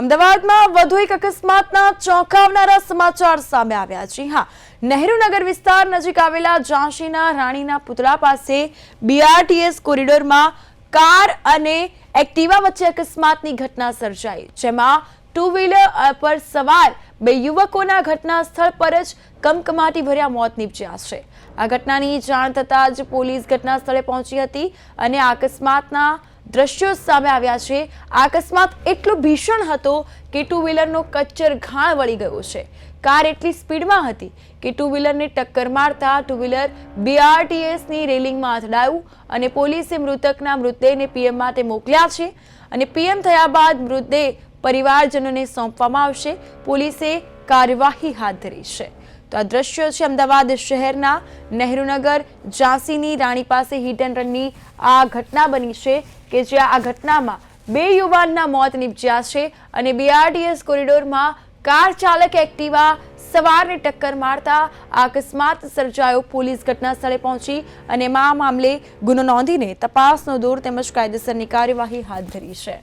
અમદાવાદમાં વધુ એક અકસ્માતના ચોંકાવનારા સમાચાર સામે આવ્યા છે. હા નહેરુનગર વિસ્તાર નજીક આવેલા ઝાંસીના રાણીના પુતળા પાસે બીઆરટીએસ કોરિડોરમાં કાર અને એક્ટિવા વચ્ચે અકસ્માતની ઘટના સર્જાઈ, જેમાં ટુ વ્હીલર પર સવાર બે યુવકોના ઘટના સ્થળ પર જ કમકમાટી ભર્યા મોત નીપજ્યા છે. આ ઘટનાની જાણ થતાં જ પોલીસ ઘટના સ્થળે પહોંચી હતી અને અકસ્માતના દ્રશ્યો સામે આવ્યા છે. આ અકસ્માત એટલો ભીષણ હતો કે ટુ વ્હીલરનો કચ્ચર ઘાણ વળી ગયો છે. કાર એટલી સ્પીડમાં હતી કે ટુ વ્હીલરને ટક્કર મારતા ટુ વ્હીલર બીઆરટીએસની રેલિંગમાં અથડાયું અને પોલીસે મૃતકના મૃતદેહને પીએમ માટે મોકલ્યા છે અને પીએમ થયા બાદ મૃતદેહ પરિવારજનોને સોંપવામાં આવશે. પોલીસે કાર્યવાહી હાથ ધરી છે. તો આ દ્રશ્યો છે અમદાવાદ શહેરના નહેરુનગર, ઝાંસીની રાણી પાસે હિટ એન્ડ રનની આ ઘટના બની છે કે જ્યાં આ ઘટનામાં બે યુવાનના મોત નીપજ્યા છે અને બીઆરટીએસ કોરિડોરમાં કાર ચાલક એક્ટિવા સવારને ટક્કર મારતા અકસ્માત સર્જાયો. પોલીસ ઘટના સ્થળે પહોંચી અને આ મામલે ગુનો નોંધીને તપાસનો દોર તેમજ કાયદેસરની કાર્યવાહી હાથ ધરી છે.